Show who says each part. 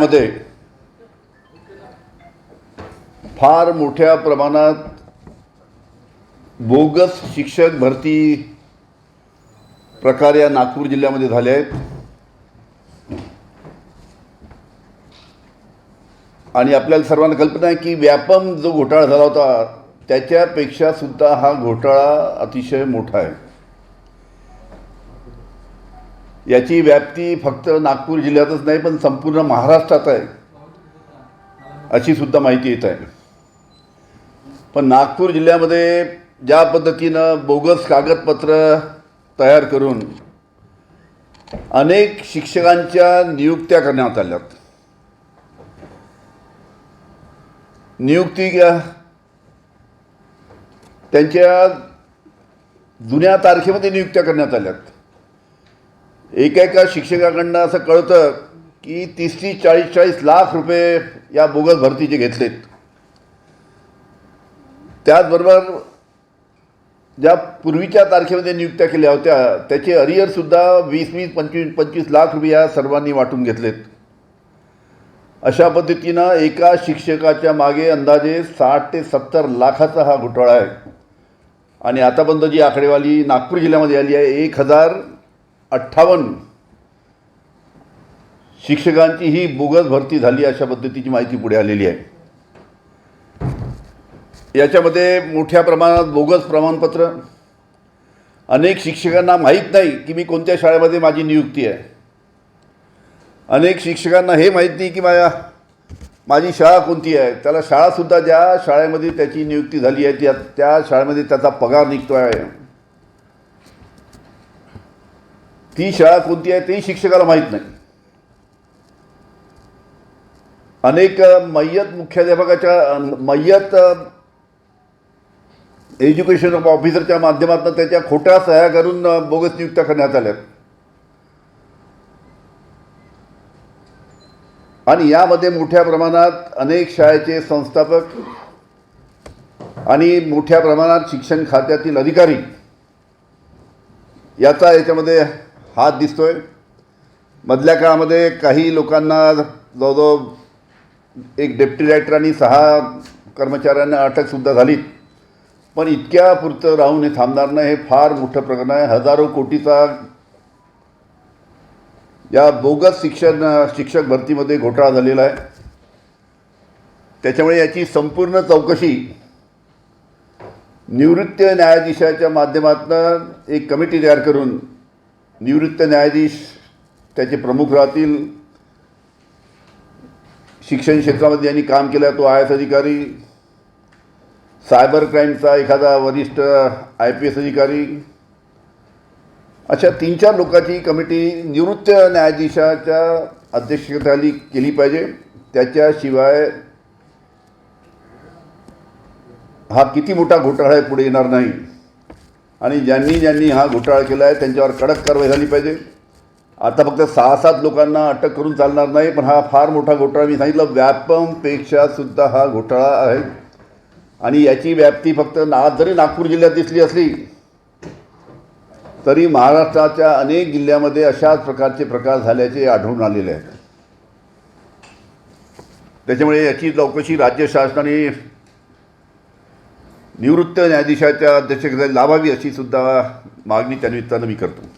Speaker 1: मध्ये फार मोठ्या प्रमाणात बोगस शिक्षक भरती प्रकार या नागपूर जिल्ह्यामध्ये झाले आहेत. आणि आपल्याला सर्वांना कल्पना आहे की व्यापम जो घोटाळा झाला होता त्याच्यापेक्षा सुद्धा हा घोटाळा अतिशय मोठा आहे. याची व्याप्ती फक्त नागपूर जिल्ह्यातच नाही पण संपूर्ण महाराष्ट्रात आहे. अशी सुद्धा माहिती येत आहे. पण नागपूर जिल्ह्यामध्ये ज्या पद्धतीनं बोगस कागदपत्र तयार करून अनेक शिक्षकांच्या नियुक्त्या करण्यात आल्यात. नियुक्ती त्यांच्या जुन्या तारखेमध्ये नियुक्त्या करण्यात आल्यात. एका एका शिक्षकाकडनं असं कळतं की तीस तीस चाळीस चाळीस लाख रुपये या बोगस भरतीचे घेतलेत. त्याचबरोबर ज्या पूर्वीच्या तारखेमध्ये नियुक्त्या केल्या होत्या त्याचे अरियरसुद्धा वीस वीस पंचवीस पंचवीस लाख रुपये या सर्वांनी वाटून घेतलेत. अशा पद्धतीनं एका शिक्षकाच्या मागे अंदाजे साठ ते सत्तर लाखाचा हा घोटाळा आहे. आणि आतापर्यंत जी आकडेवारी नागपूर जिल्ह्यामध्ये आली आहे एक हजार अठ्ठावन्न. शिक्षकांची ही बोगस भरती झाली अशा पद्धतीची माहिती पुढे आलेली आहे. याच्यामध्ये मोठ्या प्रमाणात बोगस प्रमाणपत्र. अनेक शिक्षकांना माहीत नाही की मी कोणत्या शाळेमध्ये माझी नियुक्ती आहे. अनेक शिक्षकांना हे माहीत नाही की माझ्या माझी शाळा कोणती आहे. त्याला शाळासुद्धा ज्या शाळेमध्ये त्याची नियुक्ती झाली आहे त्या त्या शाळेमध्ये त्याचा पगार निघतो आहे ती शाळा कोणती आहे तेही शिक्षकाला माहीत नाही. अनेक मय्यत मुख्याध्यापकाच्या मय्यत एज्युकेशन ऑफिसरच्या माध्यमातून त्याच्या खोट्या सह्या करून बोगस नियुक्त्या करण्यात आल्या. आणि यामध्ये मोठ्या प्रमाणात अनेक शाळेचे संस्थापक आणि मोठ्या प्रमाणात शिक्षण खात्यातील अधिकारी याचा याच्यामध्ये हात दिसतोय. मधल्या काळामध्ये काही लोकांना जवळजवळ एक डेप्टी डायरेक्टर आणि सहा कर्मचाऱ्यांना अटकसुद्धा झाली. पण इतक्या पुरतं राहून हे थांबणार नाही हे फार मोठं प्रकरण आहे. हजारो कोटीचा या बोगस शिक्षण शिक्षक भरतीमध्ये घोटाळा झालेला आहे. त्याच्यामुळे याची संपूर्ण चौकशी निवृत्त न्यायाधीशाच्या माध्यमातून एक कमिटी तयार करून निवृत्त न्यायाधीश त्याचे प्रमुख राहतील. शिक्षण क्षेत्रामध्ये ज्यांनी काम केलं तो आय एस अधिकारी. सायबर क्राईमचा एखादा वरिष्ठ आय पी एस अधिकारी. अशा तीन चार लोकांची कमिटी निवृत्त न्यायाधीशाच्या अध्यक्षतेखाली केली पाहिजे. त्याच्याशिवाय हा किती मोठा घोटाळा आहे पुढे येणार नाही. आणि ज्यांनी ज्यांनी हा घोटाळा केला आहे त्यांच्यावर कडक कारवाई झाली पाहिजे. आता फक्त सहा सात लोकांना अटक करून चालणार नाही पण हा फार मोठा घोटाळा मी सांगितलं व्यापमपेक्षा सुद्धा हा घोटाळा आहे. आणि याची व्याप्ती फक्त ना जरी नागपूर जिल्ह्यात दिसली असली तरी महाराष्ट्राच्या अनेक जिल्ह्यामध्ये अशाच प्रकारचे प्रकार झाल्याचे आढळून आलेले आहेत. त्याच्यामुळे याची चौकशी राज्य शासनाने निवृत्त न्यायाधीशाच्या अध्यक्षतेखाली लावावी अशी सुद्धा मागणी त्यानिमित्तानं मी करतो.